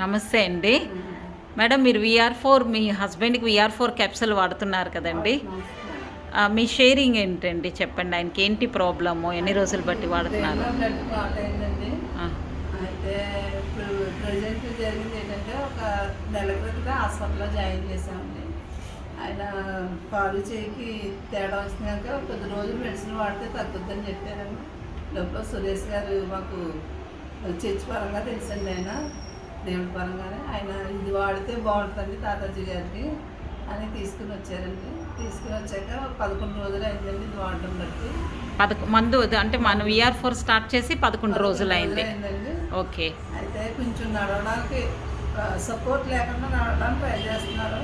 నమస్తే అండి. మేడం మీరు విఆర్ ఫోర్ మీ హస్బెండ్కి విఆర్ ఫోర్ క్యాప్సూల్ వాడుతున్నారు కదండి. మీ షేరింగ్ ఏంటండి? చెప్పండి ఆయనకి ఏంటి ప్రాబ్లము ఎన్ని రోజులు బట్టి వాడుతున్నారు? అయితే ఇప్పుడు ప్రజెంట్ జరిగింది ఏంటంటే ఒక నెల క్రితం హాస్పిటల్లో జాయిన్ చేసామండి ఆయన పాలు చేయికి తేడా వచ్చింది కనుక కొద్ది రోజులు మెడిసిన్ వాడితే తగ్గుద్దని చెప్పారండి. లోపల సురేష్ గారు మాకు చర్చి పరంగా తెలుసండి ఆయన దేవుడి పరంగానే. ఆయన ఇది వాడితే బాగుంటుంది తాతాజీ గారికి అని తీసుకుని వచ్చారండి. తీసుకుని వచ్చాక పదకొండు రోజులు అయిందండి ఇది వాడడం బట్టి. పదకొ మందు అంటే మన విఆర్ ఫోర్ స్టార్ట్ చేసి పదకొండు రోజులు అయింది. అయిందండి. ఓకే. అయితే కొంచెం నడవడానికి సపోర్ట్ లేకుండా నడవడానికి ట్రై చేస్తున్నారు.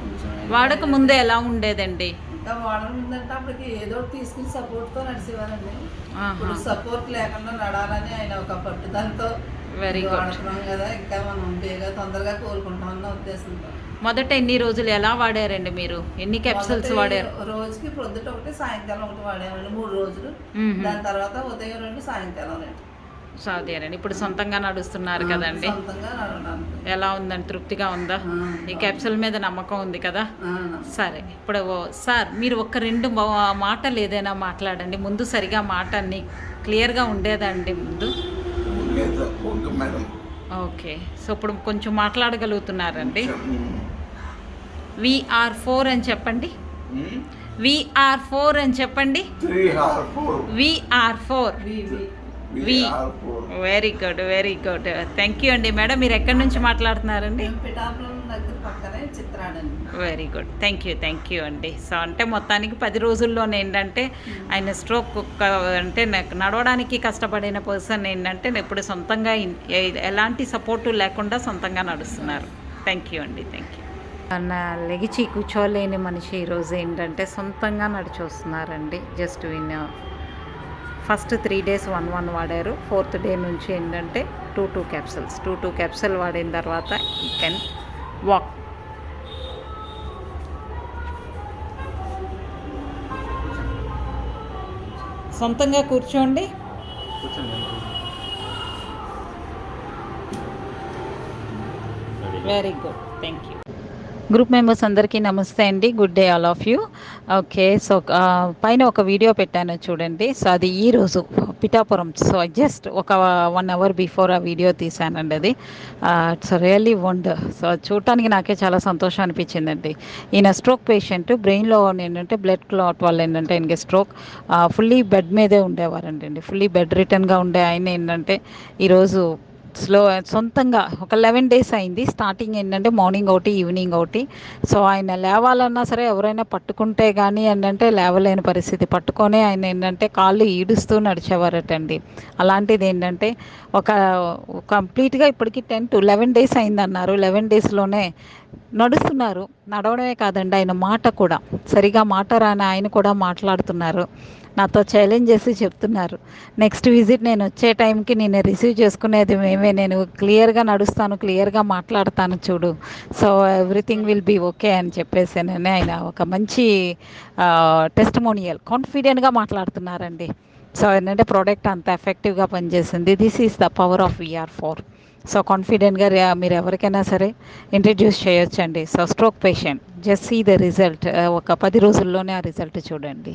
కొంచెం వాడక ముందే ఎలా ఉండేదండి? ఇంకా ఉందంటే అప్పటికి ఏదో తీసుకుని సపోర్ట్తో నడిచేవారండి ఆహా. ఇప్పుడు సపోర్ట్ లేకుండా నడాలని ఆయన ఒక పట్టుదలతో good. వాడుతున్నాం కదా ఇంకా మనం బేగా తొందరగా కోలుకుంటామన్న ఉద్దేశంతో మొదట ఎన్ని రోజులు ఎలా వాడారండి మీరు ఎన్ని క్యాప్సూల్స్ వాడారు రోజుకి ప్రొద్దుట ఒకటి సాయంకాలం ఒకటి వాడేవాళ్ళు మూడు రోజులు. దాని తర్వాత ఉదయం రెండు సాయంకాలం రెండు సాధ్యారండి ఇప్పుడు సొంతంగా నడుస్తున్నారు కదండి. ఎలా ఉందండి? తృప్తిగా ఉందా? ఈ క్యాప్సూల్ మీద నమ్మకం ఉంది కదా? సరే ఇప్పుడు ఓ- సార్ మీరు ఒక్క రెండు మా- మాటలు ఏదైనా మాట్లాడండి. ముందు సరిగా మాట అన్ని క్లియర్గా ఉండేదండి ముందు. ఓకే సో ఇప్పుడు కొంచెం మాట్లాడగలుగుతున్నారండి. విఆర్ ఫోర్ అని చెప్పండి. విఆర్ ఫోర్ అని చెప్పండి. VR four. We very good very good thank you అండి. మేడం మీరు ఎక్కడి నుంచి మాట్లాడుతున్నారండి? Very good thank you thank you అండి. సో అంటే మొత్తానికి పది రోజుల్లోనే ఏంటంటే ఆయన స్ట్రోక్ అంటే నాకు నడవడానికి కష్టపడిన పర్సన్ ఏంటంటే ఇప్పుడు సొంతంగా ఎలాంటి సపోర్టు లేకుండా సొంతంగా నడుస్తున్నారు. థ్యాంక్ యూ అండి థ్యాంక్ యూ నా లెగిచి కూర్చోలేని మనిషి ఈరోజు ఏంటంటే సొంతంగా నడిచి వస్తున్నారండి just in first three days one one వాడారు. ఫోర్త్ డే నుంచి ఏంటంటే two two capsules. Two two capsule వాడిన తర్వాత ఈ కెన్ వాక్. సొంతంగా కూర్చోండి. Very good thank you group members అందరికీ నమస్తే అండి. Good day all of you okay so పైన ఒక వీడియో పెట్టాను చూడండి. సో అది ఈరోజు పిఠాపురం. సో జస్ట్ ఒక వన్ అవర్ బిఫోర్ ఆ వీడియో తీశానండి అది. ఇట్స్ రియల్లీ వండ్ సో చూడటానికి నాకే చాలా సంతోషం అనిపించిందండి. ఈయన స్ట్రోక్ పేషెంట్ బ్రెయిన్లో ఏంటంటే బ్లడ్ క్లాట్ వల్ల ఏంటంటే ఆయనకి స్ట్రోక్ ఫుల్లీ బెడ్ మీదే ఉండేవారండి ఫుల్లీ బెడ్ రిటర్న్గా ఉండే ఆయన ఏంటంటే ఈరోజు స్లో సొంతంగా ఒక లెవెన్ డేస్ అయింది. స్టార్టింగ్ ఏంటంటే మార్నింగ్ ఒకటి ఈవినింగ్ ఒకటి. సో ఆయన లేవాలన్నా సరే ఎవరైనా పట్టుకుంటే కానీ ఏంటంటే లేవలేని పరిస్థితి. పట్టుకొని ఆయన ఏంటంటే కాళ్ళు ఈడుస్తూ నడిచేవారటండి. అలాంటిది ఏంటంటే ఒక కంప్లీట్గా ఇప్పటికి టెన్ టు లెవెన్ డేస్ అయిందన్నారు. లెవెన్ డేస్లోనే నడుస్తున్నారు. నడవడమే కాదండి ఆయన మాట కూడా. సరిగా మాట రాని ఆయన కూడా మాట్లాడుతున్నారు. నాతో ఛాలెంజ్ చేసి చెప్తున్నారు. నెక్స్ట్ విజిట్ నేను వచ్చే టైంకి నేను రిసీవ్ చేసుకునేది మేమే. నేను క్లియర్గా నడుస్తాను క్లియర్గా మాట్లాడతాను చూడు. So everything will be okay అని చెప్పేసి నేను ఆయన ఒక మంచి టెస్టమోనియల్ కాన్ఫిడెంట్గా మాట్లాడుతున్నారండి. సో ఏంటంటే ప్రోడక్ట్ అంత ఎఫెక్టివ్గా పనిచేసింది. This is the power of VR four so కాన్ఫిడెంట్గా మీరు ఎవరికైనా సరే ఇంట్రడ్యూస్ చేయొచ్చండి. So stroke patient just see the result ఒక పది రోజుల్లోనే ఆ రిజల్ట్ చూడండి.